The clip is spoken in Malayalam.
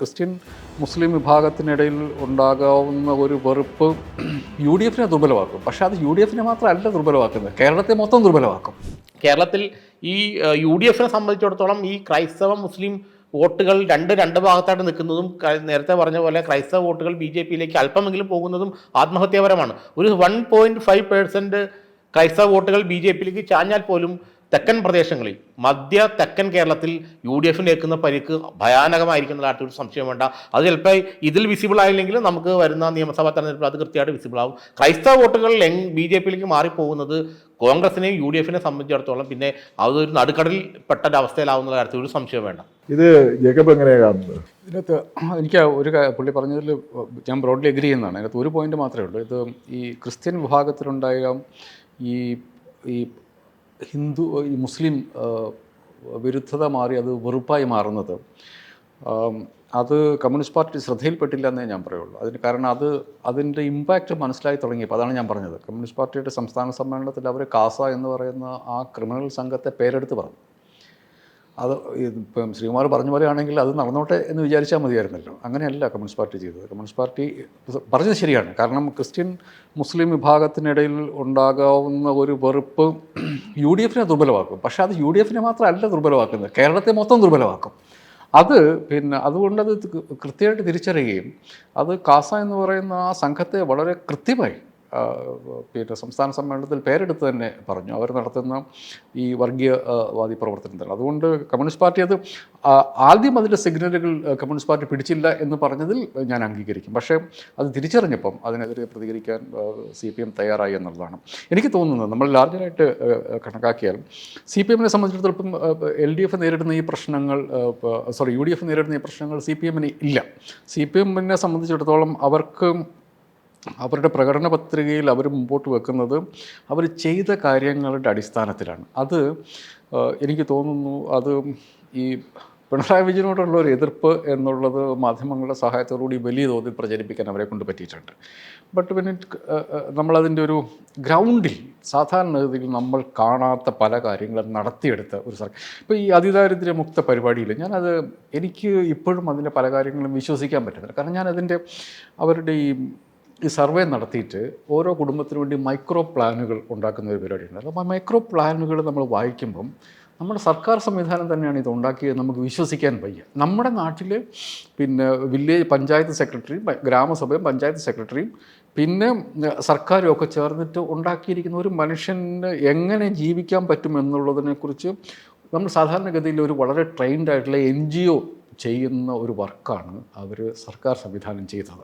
ക്രിസ്ത്യൻ മുസ്ലിം വിഭാഗത്തിനിടയിൽ ഉണ്ടാകാവുന്ന ഒരു വെറുപ്പ് യു ഡി എഫിനെ ദുർബലമാക്കും. പക്ഷേ അത് യു ഡി എഫിനെ മാത്രമല്ല ദുർബലമാക്കുന്നത്. കേരളത്തെ മൊത്തം ദുർബലമാക്കും. കേരളത്തിൽ ഈ യു ഡി എഫിനെ സംബന്ധിച്ചിടത്തോളം ഈ ക്രൈസ്തവ മുസ്ലിം വോട്ടുകൾ രണ്ട് രണ്ട് ഭാഗത്തായിട്ട് നിൽക്കുന്നതും നേരത്തെ പറഞ്ഞ പോലെ ക്രൈസ്തവ വോട്ടുകൾ ബി ജെ പിയിലേക്ക് അല്പമെങ്കിലും പോകുന്നതും ആത്മഹത്യാപരമാണ്. ഒരു വൺ പോയിന്റ് ഫൈവ് പേഴ്സന്റ് ക്രൈസ്തവ വോട്ടുകൾ ബി ജെ പിയിലേക്ക് ചാഞ്ഞാൽ പോലും തെക്കൻ പ്രദേശങ്ങളിൽ മധ്യ തെക്കൻ കേരളത്തിൽ യു ഡി എഫിന് ഏൽക്കുന്ന പരിക്ക് ഭയാനകമായിരിക്കും എന്നുള്ള ഒരു സംശയം വേണ്ട. അത് ചിലപ്പോൾ ഇതിൽ വിസിബിൾ ആയില്ലെങ്കിൽ നമുക്ക് വരുന്ന നിയമസഭാ തെരഞ്ഞെടുപ്പിൽ അത് കൃത്യമായിട്ട് വിസിബിൾ ആവും. ക്രൈസ്തവ വോട്ടുകൾ ബി ജെ പിയിലേക്ക് മാറിപ്പോകുന്നത് കോൺഗ്രസിനെയും യു ഡി എഫിനെ സംബന്ധിച്ചിടത്തോളം പിന്നെ അതൊരു നടുക്കടലിൽ പെട്ട ഒരു അവസ്ഥയിലാവുന്ന കാര്യത്തിൽ ഒരു സംശയം വേണ്ട. ഇത് ജേക്കബ് എങ്ങനെയാണ് കാണുന്നത്? ഇതിനകത്ത് എനിക്ക് ഒരു പുള്ളി പറഞ്ഞതിൽ ഞാൻ ബ്രോഡ്ലി എഗ്രി ചെയ്യുന്നതാണ്. അതിനകത്ത് ഒരു പോയിന്റ് മാത്രമേ ഉള്ളൂ. ഇത് ഈ ക്രിസ്ത്യൻ വിഭാഗത്തിലുണ്ടായ ഈ ഈ ഹിന്ദു ഈ മുസ്ലിം വിരുദ്ധത മാറി അത് വെറുപ്പായി മാറുന്നത്. അത് കമ്മ്യൂണിസ്റ്റ് പാർട്ടി ശ്രദ്ധയിൽപ്പെട്ടില്ല എന്നേ ഞാൻ പറയുള്ളൂ. അതിന് കാരണം അത് അതിന്റെ ഇമ്പാക്റ്റ് മനസ്സിലായി തുടങ്ങിയപ്പോൾ അതാണ് ഞാൻ പറഞ്ഞത്. കമ്മ്യൂണിസ്റ്റ് പാർട്ടിയുടെ സംസ്ഥാന സമ്മേളനത്തിൽ അവർ കാസ എന്ന് പറയുന്ന ആ ക്രിമിനൽ സംഘത്തെ പേരെടുത്ത് പറഞ്ഞു. അത് ഇപ്പം ശ്രീകുമാർ പറഞ്ഞ പോലെയാണെങ്കിൽ അത് നടന്നോട്ടെ എന്ന് വിചാരിച്ചാൽ മതിയായിരുന്നല്ലോ. അങ്ങനെയല്ല കമ്മ്യൂണിസ്റ്റ് പാർട്ടി ചെയ്തത്. കമ്മ്യൂണിസ്റ്റ് പാർട്ടി പറഞ്ഞത് ശരിയാണ്. കാരണം ക്രിസ്ത്യൻ മുസ്ലിം വിഭാഗത്തിനിടയിൽ ഉണ്ടാകാവുന്ന ഒരു വെറുപ്പ് യു ഡി എഫിനെ ദുർബലമാക്കും. പക്ഷെ അത് യു ഡി എഫിനെ മാത്രമല്ല ദുർബലമാക്കുന്നത്. കേരളത്തെ മൊത്തം ദുർബലമാക്കും. അത് പിന്നെ അതുകൊണ്ടത് അത് കൃത്യമായിട്ട് തിരിച്ചറിയുകയും അത് കാസ എന്ന് പറയുന്ന ആ സംഘത്തെ വളരെ കൃത്യമായി പിന്നെ സംസ്ഥാന സമ്മേളനത്തിൽ പേരെടുത്ത് തന്നെ പറഞ്ഞു. അവർ നടത്തുന്ന ഈ വർഗീയവാദി പ്രവർത്തനത്തിൽ അതുകൊണ്ട് കമ്മ്യൂണിസ്റ്റ് പാർട്ടി അത് ആദ്യം അതിന്റെ സിഗ്നലുകൾ കമ്മ്യൂണിസ്റ്റ് പാർട്ടി പിടിച്ചില്ല എന്ന് പറഞ്ഞതിൽ ഞാൻ അംഗീകരിക്കും. പക്ഷേ അത് തിരിച്ചറിഞ്ഞപ്പം അതിനെതിരെ പ്രതികരിക്കാൻ സി പി എം തയ്യാറായി എന്നുള്ളതാണ്. എനിക്ക് തോന്നുന്നത് നമ്മൾ ലാർജറായിട്ട് കണക്കാക്കിയാൽ സി പി എമ്മിനെ സംബന്ധിച്ചിടത്തോളം എൽ ഡി എഫ് നേരിടുന്ന ഈ പ്രശ്നങ്ങൾ സോറി യു ഡി എഫ് നേരിടുന്ന ഈ പ്രശ്നങ്ങൾ സി പി എമ്മിന് ഇല്ല. സി പി എമ്മിനെ സംബന്ധിച്ചിടത്തോളം അവർക്ക് അവരുടെ പ്രകടന പത്രികയിൽ അവർ മുമ്പോട്ട് വെക്കുന്നത് അവർ ചെയ്ത കാര്യങ്ങളുടെ അടിസ്ഥാനത്തിലാണ്. അത് എനിക്ക് തോന്നുന്നു അത് ഈ പിണറായി വിജയനോടുള്ള ഒരു എതിർപ്പ് എന്നുള്ളത് മാധ്യമങ്ങളുടെ സഹായത്തോടുകൂടി വലിയ തോതിൽ പ്രചരിപ്പിക്കാൻ അവരെ കൊണ്ട് പറ്റിയിട്ടുണ്ട്. ബട്ട് പിന്നെ നമ്മളതിന്റെ ഒരു ഗ്രൗണ്ടിൽ സാധാരണഗതിയിൽ നമ്മൾ കാണാത്ത പല കാര്യങ്ങളും നടത്തിയെടുത്ത ഒരു സർക്കാർ ഇപ്പോൾ ഈ അതിദാരിദ്ര്യ മുക്ത പരിപാടിയിൽ ഞാനത് എനിക്ക് ഇപ്പോഴും അതിന്റെ പല കാര്യങ്ങളും വിശ്വസിക്കാൻ പറ്റുന്നില്ല കാരണം ഞാനതിന്റെ അവരുടെ ഈ ഈ സർവേ നടത്തിയിട്ട് ഓരോ കുടുംബത്തിനു വേണ്ടി മൈക്രോ പ്ലാനുകൾ ഉണ്ടാക്കുന്ന ഒരു പരിപാടിയുണ്ട്. അപ്പോൾ മൈക്രോ പ്ലാനുകൾ നമ്മൾ വായിക്കുമ്പം നമ്മുടെ സർക്കാർ സംവിധാനം തന്നെയാണ് ഇത് ഉണ്ടാക്കിയത് നമുക്ക് വിശ്വസിക്കാൻ വയ്യ. നമ്മുടെ നാട്ടിൽ പിന്നെ വില്ലേജ് പഞ്ചായത്ത് സെക്രട്ടറിയും ഗ്രാമസഭയും പഞ്ചായത്ത് സെക്രട്ടറിയും പിന്നെ സർക്കാരും ഒക്കെ ചേർന്നിട്ട് ഉണ്ടാക്കിയിരിക്കുന്ന ഒരു മനുഷ്യന് എങ്ങനെ ജീവിക്കാൻ പറ്റും എന്നുള്ളതിനെക്കുറിച്ച് നമ്മൾ സാധാരണഗതിയിൽ ഒരു വളരെ ട്രെയിൻഡ് ആയിട്ടുള്ള എൻ ജി ഒ ചെയ്യുന്ന ഒരു വർക്കാണ് അവർ സർക്കാർ സംവിധാനം ചെയ്തത്.